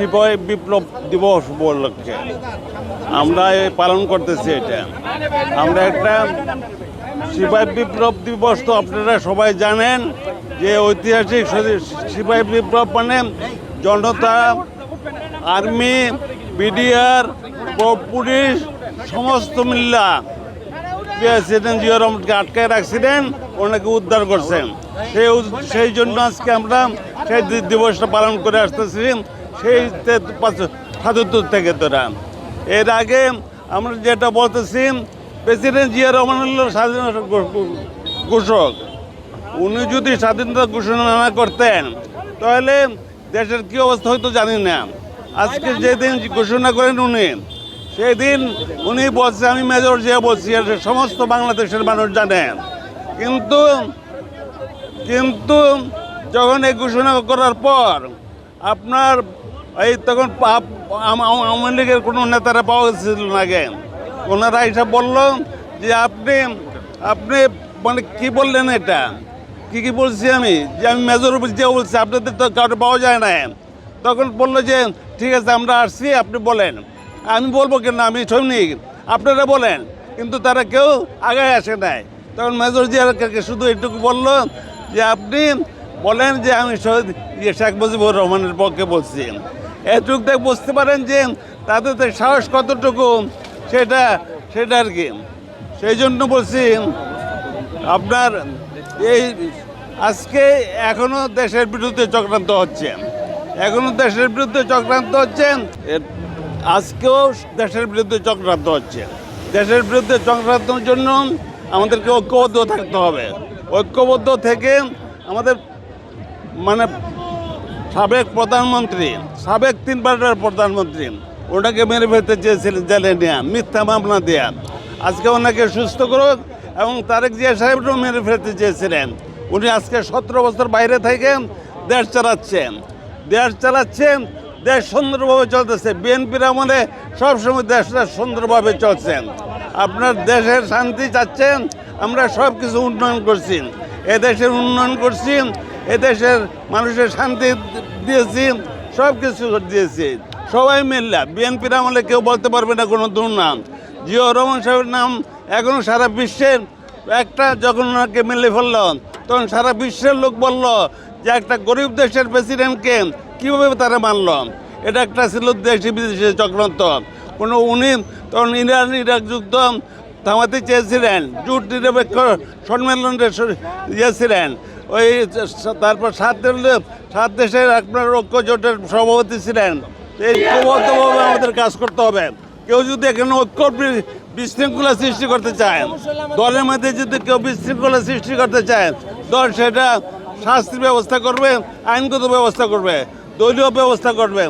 সিপাহী বিপ্লব দিবস উপলক্ষে। আমরা পালন করতেছি এটা। আমরা একটা সিপাহী বিপ্লব দিবস তো আপনারা সবাই জানেন, যে ঐতিহাসিক সিপাহী বিপ্লব মানে জনতা, আর্মি, বিডিআর পুলিশ, সমস্ত মিল্লা। প্রেসিডেন্ট জিয়া রহমানকে আটকায় রাখছিলেন, ওনাকে উদ্ধার করছেন। সেই সেই জন্য আজকে আমরা সেই দিবসটা পালন করে আসতেছি। সেই সাতাত্তর থেকে তোরা এর আগে আমরা যেটা বলতেছি, প্রেসিডেন্ট জিয়া রহমান স্বাধীনতা ঘোষক। উনি যদি স্বাধীনতা ঘোষণা না করতেন, তাহলে দেশের কি অবস্থা হয়তো জানি না। আজকে যেদিন ঘোষণা করেন উনি সেই দিন উনি বলছে, আমি মেজর জিয়া বলছি সমস্ত বাংলাদেশের মানুষ জানে। কিন্তু কিন্তু যখন এই ঘোষণা করার পর আপনার এই তখন আওয়ামী লীগের কোনো নেতারা পাওয়া ছিল না আগে। ওনারা এসে বলল যে আপনি আপনি মানে কি বললেন এটা? কি কি বলছি আমি? যে আমি মেজর যে বলছি, আপনাদের তো কাউকে পাওয়া যায় না। তখন বলল যে, ঠিক আছে, আমরা আসছি, আপনি বলেন। আমি বলব কেন? আমি সৈনিক, আপনারা বলেন। কিন্তু তারা কেউ আগে আসে নাই। তখন মেজর জিয়াকে শুধু এটুকু বলল যে, আপনি বলেন যে আমি শহীদ ইয়ে শেখ মুজিবুর রহমানের পক্ষে বলছি। এটুকু থেকে বুঝতে পারেন যে তাদের সাহস কতটুকু, সেটা সেটা আর কি। সেই জন্য বলছি, আপনার এই আজকে এখনও দেশের বিরুদ্ধে চক্রান্ত হচ্ছে। এখনও দেশের বিরুদ্ধে চক্রান্ত হচ্ছে আজকেও দেশের বিরুদ্ধে চক্রান্ত হচ্ছে। দেশের বিরুদ্ধে চক্রান্তর জন্য আমাদেরকে ঐক্যবদ্ধ থাকতে হবে। ঐক্যবদ্ধ থেকে আমাদের মানে সাবেক প্রধানমন্ত্রী, সাবেক তিনবারের প্রধানমন্ত্রী, ওনাকে মেরে ফেলতে চেয়েছিলেন জেলে নেওয়া মিথ্যা মামলা দেয়া। আজকে ওনাকে সুস্থ করুক এবং তারেক জিয়া সাহেবও মেরে ফেলতে চেয়েছিলেন। উনি আজকে সতেরো বছর বাইরে থেকে দেশ চালাচ্ছেন। দেশ চালাচ্ছেন, দেশ সুন্দরভাবে চলতেছে। বিএনপির আমলে সবসময় দেশটা সুন্দরভাবে চলছেন। আপনার দেশের শান্তি চাচ্ছেন, আমরা সব কিছু উন্নয়ন করছি। এ দেশের উন্নয়ন করছি এ দেশের মানুষের শান্তি দিয়েছি সব কিছু দিয়েছি। সবাই মিললা, বিএনপির আমলে কেউ বলতে পারবে না কোনো দুর্নাম জিও রহমান সাহেবের নাম এখনও সারা বিশ্বের একটা যখন ওনাকে মিলে ফেলল, তখন সারা বিশ্বের লোক বলল যে একটা গরিব দেশের প্রেসিডেন্টকে কীভাবে তারা মানল? এটা একটা ছিল দেশি বিদেশি চক্রান্ত। কোনো উনি তখন ইরান, ইরাক যুদ্ধ থামাতে চেয়েছিলেন, জুট নিরপেক্ষ সম্মেলনের স- ইয়ে ছিলেন। ওই তারপর সাত সাত দেশের আপনার ঐক্য জোটের সভাপতি ছিলেন। এই ঐক্যবদ্ধভাবে আমাদের কাজ করতে হবে। কেউ যদি এখানে ঐক্য বিশৃঙ্খলা সৃষ্টি করতে চায়, দলের মধ্যে যদি কেউ বিশৃঙ্খলা সৃষ্টি করতে চায়, দল সেটা শাস্তির ব্যবস্থা করবে, আইনগত ব্যবস্থা করবে, দলীয় ব্যবস্থা করবে।